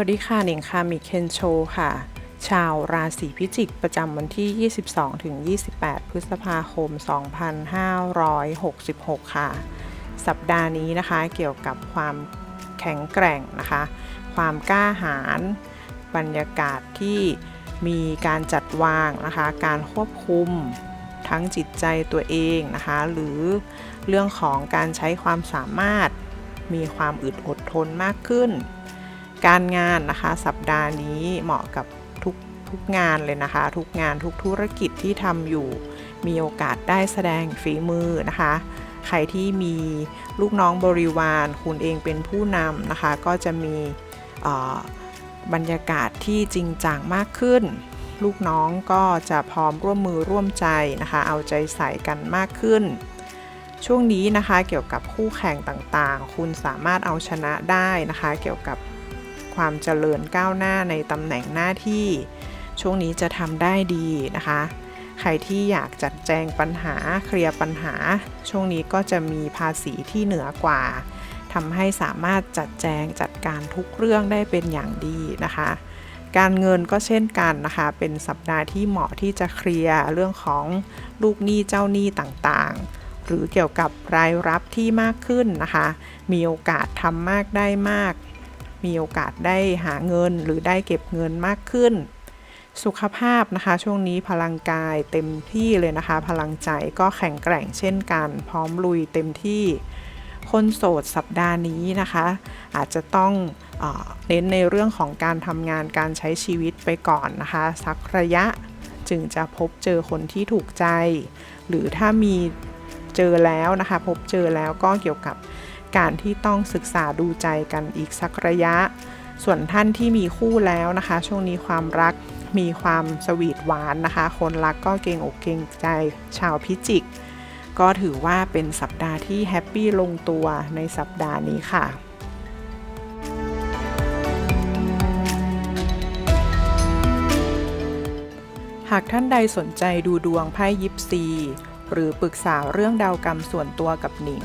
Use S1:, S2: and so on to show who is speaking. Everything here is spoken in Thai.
S1: วัสดีค่ะหนิงค่ะมิเคนโชค่ะ ชาวราศีพิจิกประจำวันที่ 22ถึง28 พฤษภาคม 2566 ค่ะ สัปดาห์นี้นะคะเกี่ยวกับความแข็งแกร่งนะคะ ความกล้าหาญบรรยากาศที่มีการจัดวางนะคะ การควบคุมทั้งจิตใจตัวเองนะคะ หรือเรื่องของการใช้ความสามารถมีความอึดอดทนมากขึ้น การงานนะคะ สัปดาห์นี้เหมาะกับทุกทุกงานเลยนะคะ ทุกงานทุกธุรกิจที่ทำอยู่ มีโอกาสได้แสดงฝีมือนะคะ ใครที่มีลูกน้องบริวาร คุณเองเป็นผู้นำนะคะ ก็จะมีบรรยากาศที่จริงจังมากขึ้น ลูกน้องก็จะพร้อมร่วมมือร่วมใจนะคะ เอาใจใส่กันมากขึ้น ช่วงนี้นะคะเกี่ยวกับคู่แข่งต่างๆ คุณสามารถเอาชนะได้นะคะ เกี่ยวกับ ความเจริญก้าวหน้าในตำแหน่งหน้าที่ ช่วงนี้จะทำได้ดีนะคะ ใครที่อยากจัดแจงปัญหาเคลียร์ปัญหา ช่วงนี้ก็จะมีภาษีที่เหนือกว่าทำให้สามารถจัดแจงจัดการทุกเรื่องได้เป็นอย่างดีนะคะ การเงินก็เช่นกันนะคะ เป็นสัปดาห์ที่เหมาะที่จะเคลียร์เรื่องของลูกหนี้เจ้าหนี้ต่างๆ หรือเกี่ยวกับรายรับที่มากขึ้นนะคะ มีโอกาสทำมากได้มาก มีโอกาสได้หาเงินหรือได้เก็บเงินมากขึ้น สุขภาพนะคะ ช่วงนี้พลังกายเต็มที่เลยนะคะ พลังใจก็แข็งแกร่งเช่นกัน พร้อมลุยเต็มที่ คนโสดสัปดาห์นี้นะคะ อาจจะต้องเออเน้นในเรื่องของการทำงานการใช้ชีวิตไปก่อนนะคะ สักระยะจึงจะพบเจอคนที่ถูกใจ หรือถ้ามีเจอแล้วนะคะ พบเจอแล้วก็เกี่ยวกับ การที่ต้องศึกษาดูใจกันอีกสักระยะ ส่วนท่านที่มีคู่แล้วนะคะ ช่วงนี้ความรักมีความสวีทหวานนะคะ คนรักก็เกรงอกเกรงใจชาวพิจิก ก็ถือว่าเป็นสัปดาห์ที่แฮปปี้ลงตัวในสัปดาห์นี้ค่ะหากท่านใดสนใจดูดวงไพ่ยิปซี หรือปรึกษาเรื่องดาวกรรมส่วนตัวกับหนิง